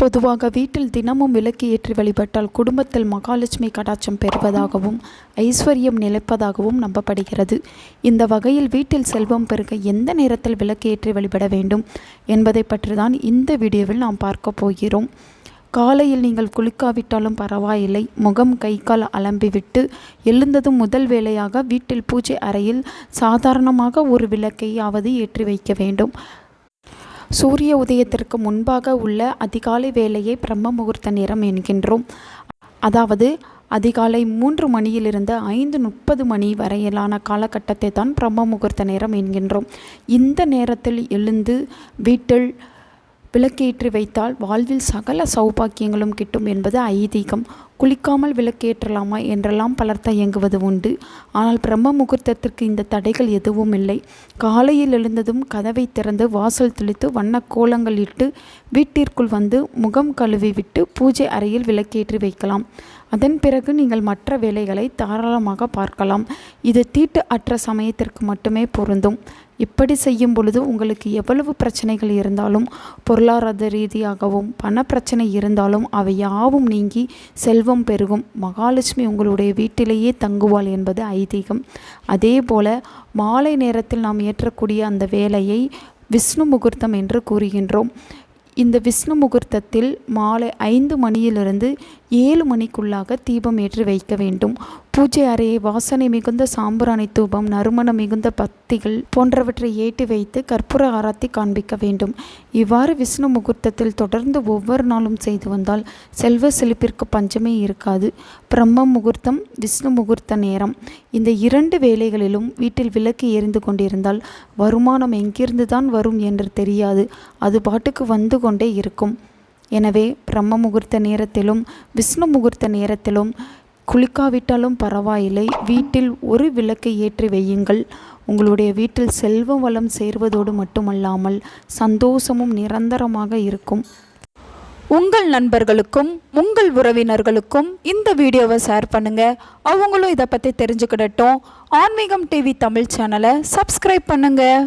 பொதுவாக வீட்டில் தினமும் விளக்கு ஏற்றி வழிபட்டால் குடும்பத்தில் மகாலட்சுமி கடாட்சம் பெறுவதாகவும் ஐஸ்வர்யம் நிலைப்பதாகவும் நம்பப்படுகிறது. இந்த வகையில் வீட்டில் செல்வம் பெருக எந்த நேரத்தில் விளக்கு ஏற்றி வழிபட வேண்டும் என்பதை பற்றி தான் இந்த வீடியோவில் நாம் பார்க்க போகிறோம். காலையில் நீங்கள் குளிக்காவிட்டாலும் பரவாயில்லை. முகம் கை கால் அலம்பிவிட்டு எழுந்ததும் முதல் வேளையாக வீட்டில் பூஜை அறையில் சாதாரணமாக ஒரு விளக்கையாவது ஏற்றி வைக்க வேண்டும். சூரிய உதயத்திற்கு முன்பாக உள்ள அதிகாலை வேலையை பிரம்ம முகூர்த்த நேரம் என்கின்றோம். அதாவது அதிகாலை மூன்று மணியிலிருந்து ஐந்து முப்பது மணி வரையிலான காலகட்டத்தை தான் பிரம்ம முகூர்த்த நேரம் என்கின்றோம். இந்த நேரத்தில் எழுந்து வீட்டில் விளக்கேற்றி வைத்தால் வாழ்வில் சகல சௌபாக்கியங்களும் கிட்டும் என்பது ஐதீகம். குளிக்காமல் விளக்கேற்றலாமா என்றெல்லாம் பலர் தயங்குவது உண்டு. ஆனால் பிரம்ம முகூர்த்தத்திற்கு இந்த தடைகள் எதுவும் இல்லை. காலையில் எழுந்ததும் கதவை திறந்து வாசல் தெளித்து வண்ண கோலங்கள் இட்டு வீட்டிற்குள் வந்து முகம் கழுவி விட்டு பூஜை அறையில் விளக்கேற்றி வைக்கலாம். அதன் பிறகு நீங்கள் மற்ற வேலைகளை தாராளமாக பார்க்கலாம். இது தீட்டு அற்ற சமயத்திற்கு மட்டுமே பொருந்தும். இப்படி செய்யும் பொழுது உங்களுக்கு எவ்வளவு பிரச்சனைகள் இருந்தாலும் பொருளாதார ரீதியாகவும் பண பிரச்சனை இருந்தாலும் அவை யாவும் நீங்கி செல்வம் பெருகும். மகாலட்சுமி உங்களுடைய வீட்டிலேயே தங்குவாள் என்பது ஐதீகம். அதே போல மாலை நேரத்தில் நாம் ஏற்றக்கூடிய அந்த வேலையை விஷ்ணு முகூர்த்தம் என்று கூறுகின்றோம். இந்த விஷ்ணு முகூர்த்தத்தில் மாலை ஐந்து மணியிலிருந்து ஏழு மணிக்குள்ளாக தீபம் ஏற்றி வைக்க வேண்டும். பூஜை அறையை வாசனை மிகுந்த சாம்பிராணி தூபம் நறுமணம் மிகுந்த பத்திகள் போன்றவற்றை ஏற்றி வைத்து கற்பூர ஆராத்தி காண்பிக்க வேண்டும். இவ்வாறு விஷ்ணு முகூர்த்தத்தில் தொடர்ந்து ஒவ்வொரு நாளும் செய்து வந்தால் செல்வ செழிப்பிற்கு பஞ்சமே இருக்காது. பிரம்ம முகூர்த்தம் விஷ்ணு முகூர்த்த நேரம். இந்த இரண்டு வேளைகளிலும் வீட்டில் விளக்கு எரிந்து கொண்டிருந்தால் வருமானம் எங்கிருந்து தான் வரும் என்று தெரியாது. அது பாட்டுக்கு வந்து கொண்டே இருக்கும். எனவே பிரம்ம முகூர்த்த நேரத்திலும் விஷ்ணு முகூர்த்த நேரத்திலும் குளிக்காவிட்டாலும் பரவாயில்லை. வீட்டில் ஒரு விளக்கை ஏற்றி வையுங்கள். உங்களுடைய வீட்டில் செல்வ வளம் சேர்வதோடு மட்டுமல்லாமல் சந்தோஷமும் நிரந்தரமாக இருக்கும். உங்கள் நண்பர்களுக்கும் உங்கள் உறவினர்களுக்கும் இந்த வீடியோவை ஷேர் பண்ணுங்க. அவங்களும் இதை பற்றி தெரிஞ்சுக்கிடட்டும். ஆன்மீகம் டிவி தமிழ் சேனலை சப்ஸ்கிரைப் பண்ணுங்கள்